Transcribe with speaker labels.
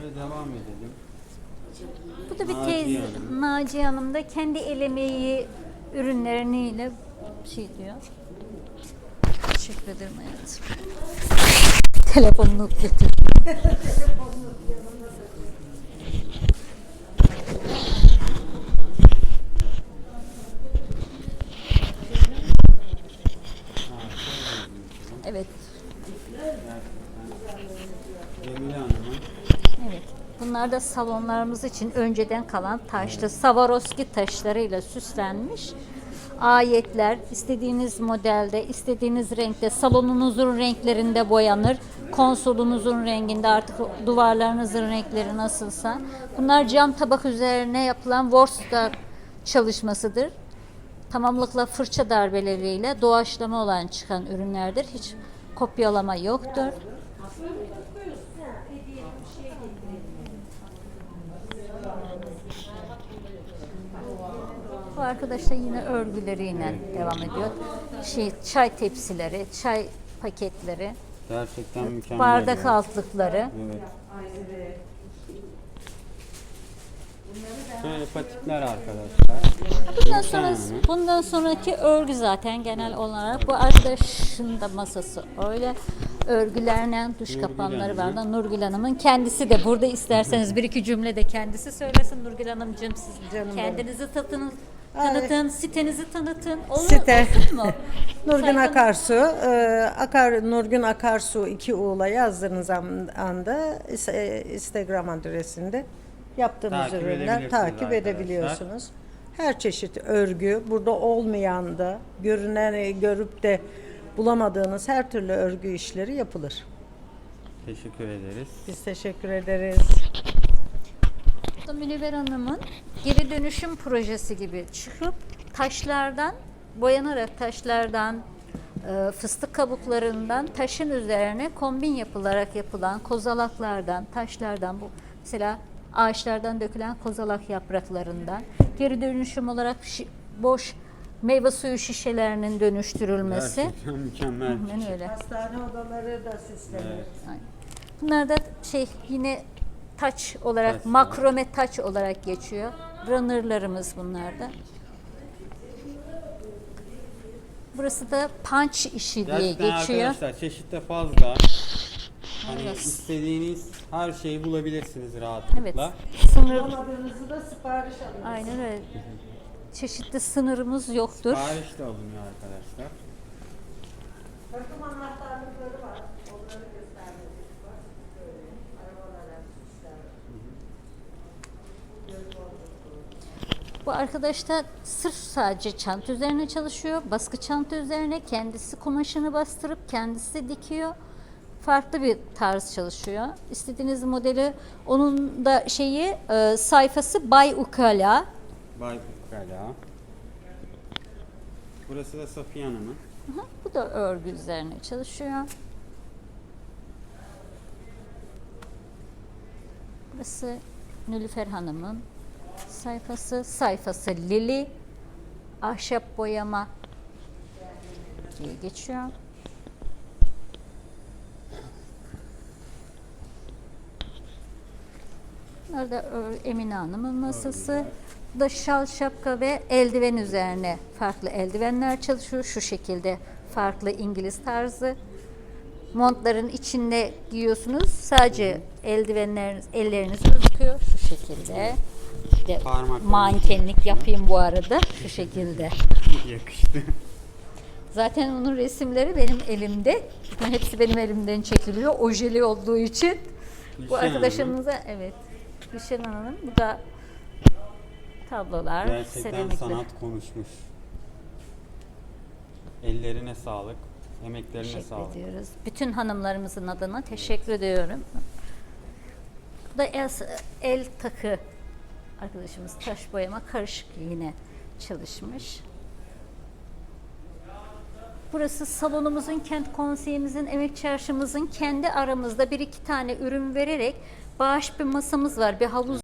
Speaker 1: Şöyle devam edelim.
Speaker 2: Bu da bir
Speaker 1: Naciye
Speaker 2: teyze,
Speaker 1: Hanım.
Speaker 2: Naciye Hanım da kendi el emeği ürünleriyle şey diyor. Teşekkür ederim hayatım. Telefonunu götür. Evet,
Speaker 1: Cemile
Speaker 2: evet. Bunlar da salonlarımız için önceden kalan taşlı Swarovski taşlarıyla süslenmiş ayetler istediğiniz modelde, istediğiniz renkte, salonunuzun renklerinde boyanır. Konsolunuzun renginde artık duvarlarınızın renkleri nasılsa. Bunlar cam tabak üzerine yapılan Worstar çalışmasıdır. Tamamlıkla fırça darbeleriyle doğaçlama olan çıkan ürünlerdir. Hiç kopyalama yoktur. Bu arkadaş da yine örgüleriyle devam ediyor. Şey, çay tepsileri, çay paketleri,
Speaker 1: gerçekten mükemmel.
Speaker 2: bardak
Speaker 1: ya.
Speaker 2: altlıkları.
Speaker 1: Evet. Şöyle patikler arkadaşlar.
Speaker 2: Bundan sonra bundan sonraki örgü zaten genel olarak bu arkadaşın da masası öyle örgülerle duş
Speaker 1: Nurgül
Speaker 2: kapanları var da Nurgül Hanım'ın kendisi de burada. İsterseniz bir iki cümle de kendisi söylesin Nurgül Hanımcığım. Siz
Speaker 3: Canım
Speaker 2: kendinizi tanıtın tanıtın sitenizi tanıtın. Olur,
Speaker 3: Site.
Speaker 2: olsun mu?
Speaker 3: Nurgün
Speaker 2: Sayfa-
Speaker 3: Akarsu, e, Akar Nurgün Akarsu iki U'la yazdığınız an- anda is- e, Instagram adresinde yaptığımız
Speaker 1: Takip
Speaker 3: ürünler
Speaker 1: edebilirsiniz
Speaker 3: takip
Speaker 1: arkadaşlar.
Speaker 3: edebiliyorsunuz. Her çeşit örgü, burada olmayan da, görünen görüp de bulamadığınız her türlü örgü işleri yapılır.
Speaker 1: Teşekkür ederiz.
Speaker 3: Biz teşekkür ederiz.
Speaker 2: Bu da Münevver Hanım'ın geri dönüşüm projesi gibi çıkıp taşlardan boyanarak taşlardan e, fıstık kabuklarından taşın üzerine kombin yapılarak yapılan kozalaklardan, taşlardan bu mesela ağaçlardan dökülen kozalak yapraklarından geri dönüşüm olarak boş meyve suyu şişelerinin dönüştürülmesi.
Speaker 1: Gerçekten mükemmel.
Speaker 2: Aynen öyle.
Speaker 3: Hastane odaları da süslenir.
Speaker 1: Evet.
Speaker 2: Aynen. Bunlar da şey yine taç olarak
Speaker 1: Taçlar.
Speaker 2: makrome taç olarak geçiyor. Runner'larımız bunlar da. Burası da punch işi diye
Speaker 1: Gerçekten
Speaker 2: geçiyor.
Speaker 1: arkadaşlar çeşit de fazla. Hani
Speaker 2: Evet.
Speaker 1: istediğiniz her şeyi bulabilirsiniz
Speaker 2: Evet.
Speaker 1: rahatlıkla.
Speaker 2: Sınır
Speaker 3: Bulamadığınızı da sipariş alın.
Speaker 2: aynen öyle. Çeşitli sınırımız yoktur.
Speaker 1: Sipariş de alınıyor arkadaşlar.
Speaker 3: Takım anahtarlıkları var. Onları göstermedik var. Böyle arabalara süslenir.
Speaker 2: Bu arkadaş da sırf sadece çanta üzerine çalışıyor. Baskı çanta üzerine kendisi kumaşını bastırıp kendisi dikiyor. Farklı bir tarz çalışıyor. İstediğiniz modeli onun da şeyi e, sayfası Bay Ukala.
Speaker 1: Bay Kala. Burası da Safiye Hanım'ın.
Speaker 2: Hı hı, Bu da örgü üzerine çalışıyor. Burası Nülüfer Hanım'ın sayfası. Sayfası Lili. Ahşap boyama diye geçiyor. Bunlar da Ö- Emine Hanım'ın masası. Da şal, şapka ve eldiven üzerine farklı eldivenler çalışıyor. Şu şekilde farklı İngiliz tarzı. Montların içinde giyiyorsunuz. Sadece eldivenleriniz, elleriniz gözüküyor. Şu şekilde.
Speaker 1: Parmak
Speaker 2: mankenlik yapayım bu arada. Şu şekilde.
Speaker 1: Yakıştı.
Speaker 2: Zaten onun resimleri benim elimde. Hepsi benim elimden çekiliyor. Ojeli olduğu için.
Speaker 1: Gülşen
Speaker 2: Bu arkadaşımıza evet. Gülşen Hanım'ın bu da tablolar,
Speaker 1: Gerçekten
Speaker 2: seramikler.
Speaker 1: sanat konuşmuş. Ellerine sağlık, emeklerine
Speaker 2: Teşekkür
Speaker 1: sağlık.
Speaker 2: ediyoruz. Bütün hanımlarımızın adına teşekkür ediyorum. Bu da el, el takı arkadaşımız taş boyama karışık yine çalışmış. Burası salonumuzun, kent konseyimizin, emek çarşımızın kendi aramızda bir iki tane ürün vererek bağış bir masamız var, bir havuz